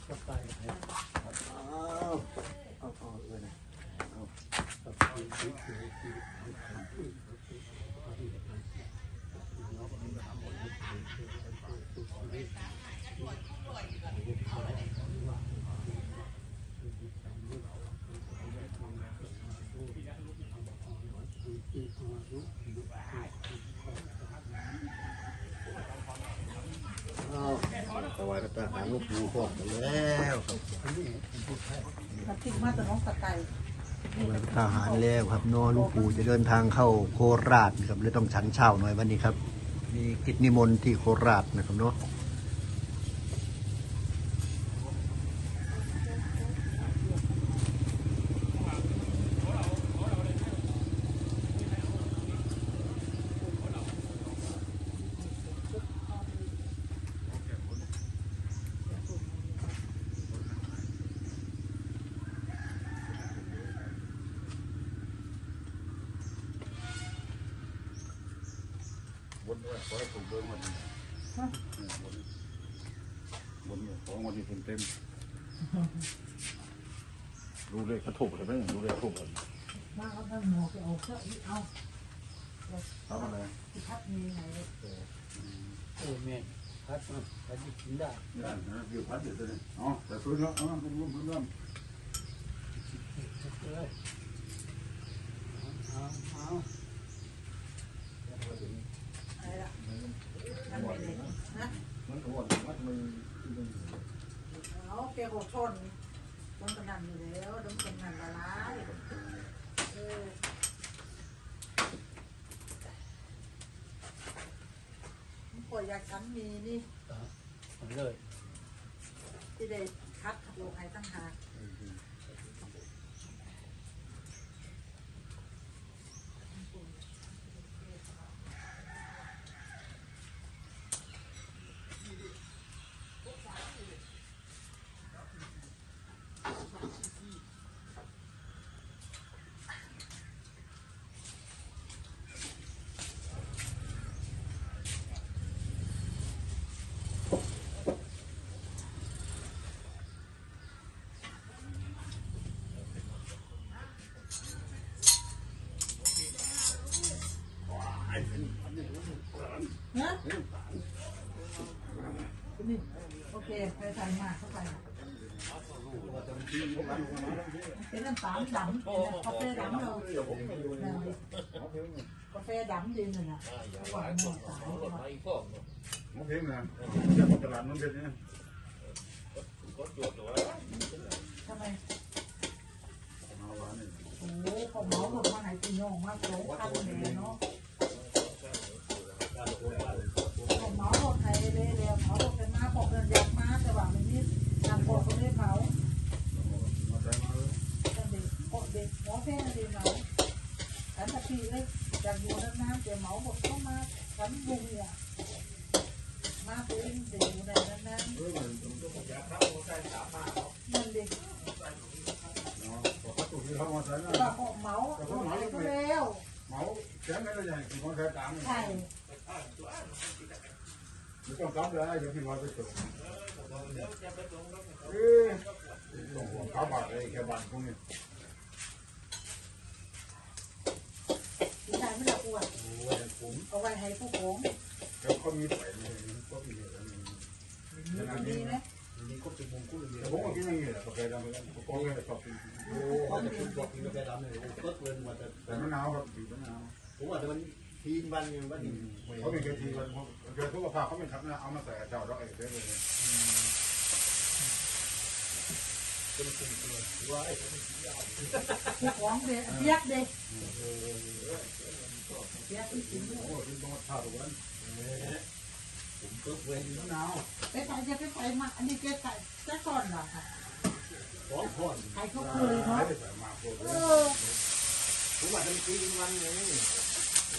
เข้ายให้เอาเอาเอาเลยนะสบายที่ที่ที่เอา ถวายพระทหารลูกปูพร้อมกันแล้วครับมาติดมาแต่น้องสกายถวายพระทหารแล้วครับเนอลูกปูจะเดินทางเข้าโคราชครับเลยต้องฉันเช้าหน่อยวันนี้ครับ มีกิจนิมนต์ที่โคราชนะครับเนาะ ด้วยขอให้ถูกเบอร์หมดบนบนเนี่ยของวันนี้เต็มเต็มดูเลขเขาถูกใช่ไหมดูเลขถูกกันมาเอาท่านหมอไปเอาเครื่องนี้เอาทำอะไรที่พัดมีไหนโอ้แม่พัดมาพัดกินได้นี่นะวิวพัดเดี๋ยวจะอ๋อแต่ฟื้นแล้วอ๋อเป็นรุ่มเป็นรุ่มเลยเอาเอา อะไรล่ะนั่นไม่ได้นะ มันก็ว่ามัดมือ เอาแกหกชนต้องกำนันอยู่แล้วต้องกำนันละลายเออป่วยอยากฉันมีนี่ ผมเลย ที่ได้คัดโลงให้ตั้งหาก นะนี่โอเคไปใส่มาเข้าไปเป็นน้ำตาลดำกาแฟดำเรากาแฟดำดีน่ะนะหวานหมดสายมองเพลงนะจะมาตลาดมันเป็นเนี่ยทำไมมาหวานนี่โอ้โหเขาเมาหมดมาไหนตีน้องมากโลคันเลยเนาะ ช่ไม่ต้องรับเลยเดี๋ยวพี่มาไปส่งเออส่งของเขาบาดเลยแค่บาดพวกนี้ที่ไหนไม่ได้อวดโอ้ย ผมเอาไว้ให้ผู้โกงแล้วเขามีไฟเลยก็มีอะไรนี่ขนาดดีนี้ไหมนี่ก็เป็นมงกุฎเลยแต่ผมก็กินอย่างนี้แหละกาแฟดำเลยก็เลยชอบกินโอ้เขาจะคุณบอกกินกาแฟดำเลยโอ้เปิดเลยมาแต่แต่มะนาวครับบีบมะนาวผมว่าแต่มันทีนวันยังวันนี้เขาเป็นกะทิมันเกิดทุกภาพเขาไม่ทำนะเอามาใส่เจ้าดอกเอกได้เลยผู้ของเด็กเปียกเด็กเปียกที่กินโอ้ที่ต้องมาทาทุกวัน ผมเปิดเวรมะนาวไปใส่จะไปใส่มาอันนี้แกใส่แค่ก่อนเหรอคะสองคนใครเขาเคยเนาะไม่ได้ใส่มากโคตรเอเลยอผมว่าจะมีทีนวันไง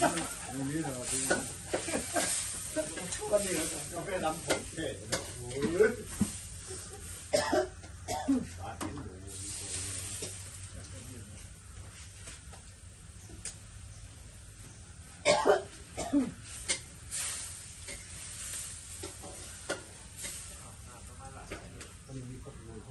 ตรงนี้เราที่วันนี้กาแฟดำผมเท่โอ้ยตาเห็นอยู่ ม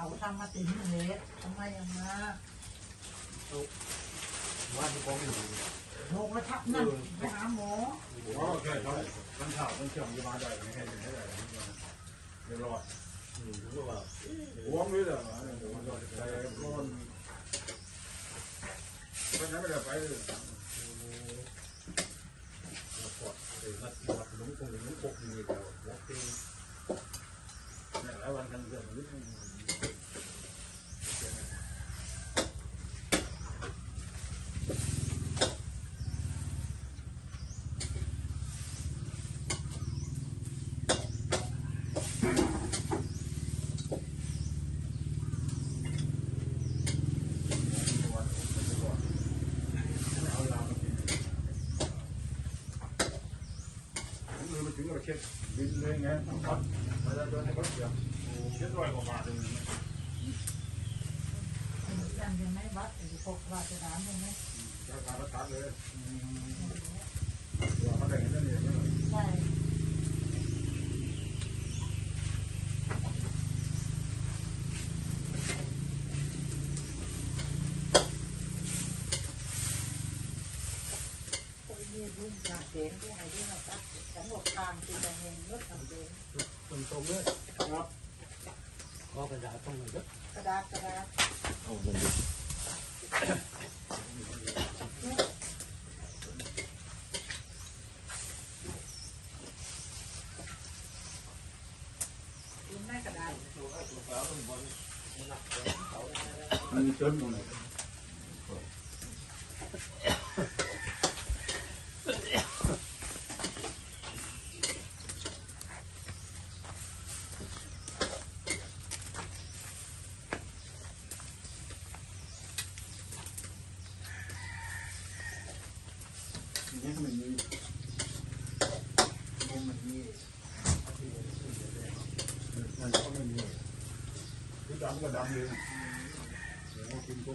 เอาเขาทำมาติ่มเลยทำไมยังมาว่าที่กองอยู่โลกระทับนั่นไปหาหมออ๋อโอเคครับมันข่าวมันเชื่อมยีมาได้ไม่ให้ไม่ได้เดี๋ยวรออืมรู้ว่าหัวมือเด้อเดี๋ยวมันจะไปร้อนไปไหนไม่ได้ไปเลยเราปอดเลยมัดมัดหนุ่มคงหนุ่มปกอยู่แต่ว่าเป็นเนี่ยหลายวันกันเดือนนิดนึงมือมาถึงก็ เช็ดบินเลยไงทั้งพัดมาแล้วโดนให้เขาเสียเช็ดร้อยกว่าบาทเลยยังยังไม่วัดไอ้พวกราชการยังไม่ราคาประทัดเลยตัวเขาได้เงินนั่นเองใช่คนนี้รุ่นจากเด็กที่ไหนที่เราตัดฉันบอกทางคือจะเห็นรถทำเอง คนตรงเลยครับขอกระดาษต้องเลยกระดาษกระดาษเอาเงินดิกินแม่กระดาษมันมีเชิญหมด นี่มันมีนี่มันมี มันก็ไม่มีคือ ดำก็ดำเลยเดี๋ยวกินพเ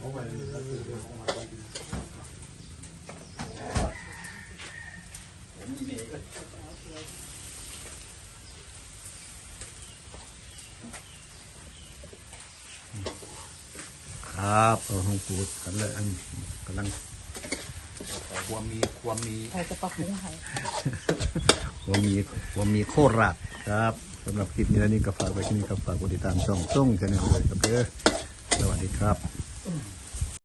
อาไปเลยก็คือเอาไปครับเอาห้องปูดกันเลยอันกำลัง ความมีความมีใครจะปรับปรุงให้ความมีความมีโคราชครับสำหรับคลิปนี้แล้วนี่ก็ฝากไว้ที่นี่ครับฝากกดติดตามช่องส่งชาแนลเลยครับเด้อสวัสดีครับเ